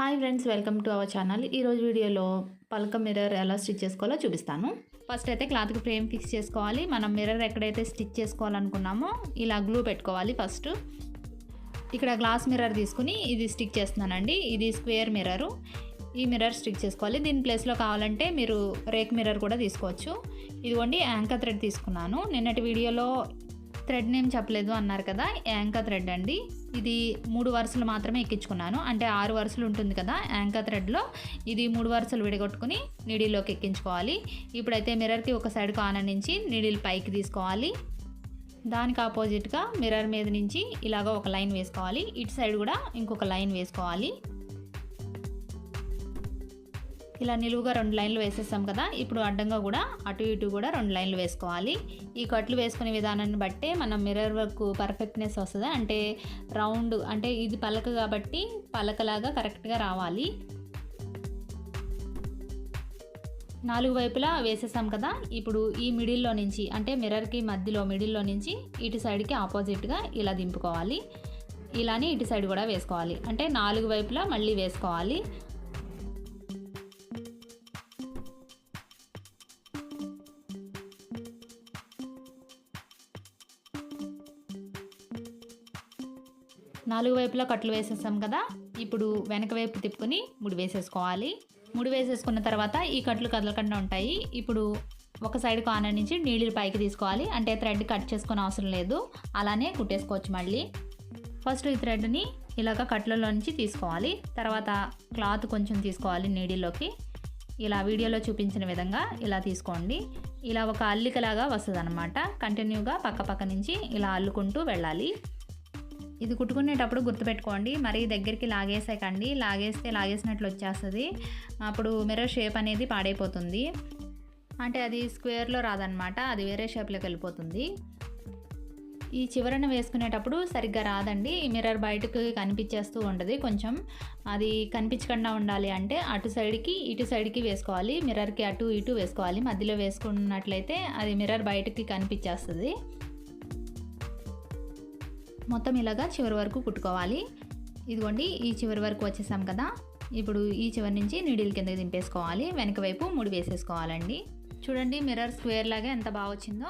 Hi friends welcome to our channel ఈరోజు వీడియోలో పలక మిర్రర్ ఎలా స్టిచ్ చేసుకోవాలో చూపిస్తాను. ఫస్ట్ అయితే క్లాత్కి ఫ్రేమ్ ఫిక్స్ చేసుకోవాలి. మనం మిర్రర్ ఎక్కడైతే స్టిచ్ చేసుకోవాలనుకున్నామో ఇలా గ్లూ పెట్టుకోవాలి ఫస్ట్ ఇక్కడ గ్లాస్ మిర్రర్ తీసుకుని ఇది స్టిక్ చేస్తున్నానండి. ఇది స్క్వేర్ మిర్రరు ఈ మిర్రర్ స్టిక్ చేసుకోవాలి. దీని ప్లేస్లో కావాలంటే మీరు రేక్ మిర్రర్ కూడా తీసుకోవచ్చు. ఇదిగోండి యాంకర్ థ్రెడ్ తీసుకున్నాను. నిన్నటి వీడియోలో థ్రెడ్ నేమ్ చెప్పలేదు అన్నారు కదా యాంకర్ థ్రెడ్ అండి. ఇది మూడు వరుసలు మాత్రమే ఎక్కించుకున్నాను. అంటే ఆరు వరుసలు ఉంటుంది కదా యాంకర్ థ్రెడ్లో ఇది మూడు వరుసలు విడగొట్టుకుని నీడిల్లోకి ఎక్కించుకోవాలి. ఇప్పుడైతే మిర్రర్కి ఒక సైడ్ కాన నుంచి నీడిల్ పైకి తీసుకోవాలి. దానికి ఆపోజిట్గా మిర్రర్ మీద నుంచి ఇలాగ ఒక లైన్ వేసుకోవాలి. ఇటు సైడ్ కూడా ఇంకొక లైన్ వేసుకోవాలి. ఇలా నిలువుగా రెండు లైన్లు వేసేసాం కదా ఇప్పుడు అడ్డంగా కూడా అటు ఇటు కూడా రెండు లైన్లు వేసుకోవాలి. ఈ కట్లు వేసుకునే విధానాన్ని బట్టే మనం మిర్రర్ వర్క్ పర్ఫెక్ట్నెస్ వస్తుంది అంటే రౌండ్ అంటే ఇది పలక కాబట్టి పలకలాగా కరెక్ట్గా రావాలి. నాలుగు వైపులా వేసేసాం కదా ఇప్పుడు ఈ మిడిల్లో నుంచి అంటే మిర్రర్కి మధ్యలో మిడిల్లో నుంచి ఇటు సైడ్కి ఆపోజిట్గా ఇలా దింపుకోవాలి. ఇలానే ఇటు సైడ్ కూడా వేసుకోవాలి. అంటే నాలుగు వైపులా మళ్ళీ వేసుకోవాలి. నాలుగు వైపులా కట్లు వేసేసాం కదా ఇప్పుడు వెనక వైపు తిప్పుకొని ముడి వేసేసుకోవాలి. ముడి వేసేసుకున్న తర్వాత ఈ కట్లు కదలకుండా ఉంటాయి. ఇప్పుడు ఒక సైడ్ కార్నర్ నుంచి నీళ్ళు పైకి తీసుకోవాలి. అంటే థ్రెడ్ కట్ చేసుకునే అవసరం లేదు. అలానే కుట్టేసుకోవచ్చు మళ్ళీ. ఫస్ట్ ఈ థ్రెడ్ని ఇలాగ కట్లలో నుంచి తీసుకోవాలి. తర్వాత క్లాత్ కొంచెం తీసుకోవాలి నీడిలోకి ఇలా వీడియోలో చూపించిన విధంగా ఇలా తీసుకోండి. ఇలా ఒక అల్లికలాగా వస్తుంది అనమాట కంటిన్యూగా పక్క పక్క నుంచి ఇలా అల్లుకుంటూ వెళ్ళాలి. ఇది కుట్టుకునేటప్పుడు గుర్తుపెట్టుకోండి. మరీ దగ్గరికి లాగేసేకండి. లాగేస్తే లాగేసినట్లు వచ్చేస్తుంది. అప్పుడు మిర్రర్ షేప్ అనేది పాడైపోతుంది. అంటే అది స్క్వేర్లో రాదనమాట అది వేరే షేప్లోకి వెళ్ళిపోతుంది. ఈ చివరన వేసుకునేటప్పుడు సరిగ్గా రాదండి. మిర్రర్ బయటకు కనిపించేస్తూ ఉండదు కొంచెం. అది కనిపించకుండా ఉండాలి అంటే అటు సైడ్కి ఇటు సైడ్కి వేసుకోవాలి. మిర్రర్కి అటు ఇటు వేసుకోవాలి. మధ్యలో వేసుకున్నట్లయితే అది మిర్రర్ బయటకి కనిపించేస్తుంది. మొత్తం ఇలాగా చివరి వరకు కుట్టుకోవాలి. ఇదిగోండి ఈ చివరి వరకు వచ్చేసాం కదా. ఇప్పుడు ఈ చివరి నుంచి నీడిల్ కిందకి దింపేసుకోవాలి. వెనక వైపు ముడి వేసేసుకోవాలండి. చూడండి మిర్రర్ స్క్వేర్ లాగా ఎంత బాగా వచ్చిందో.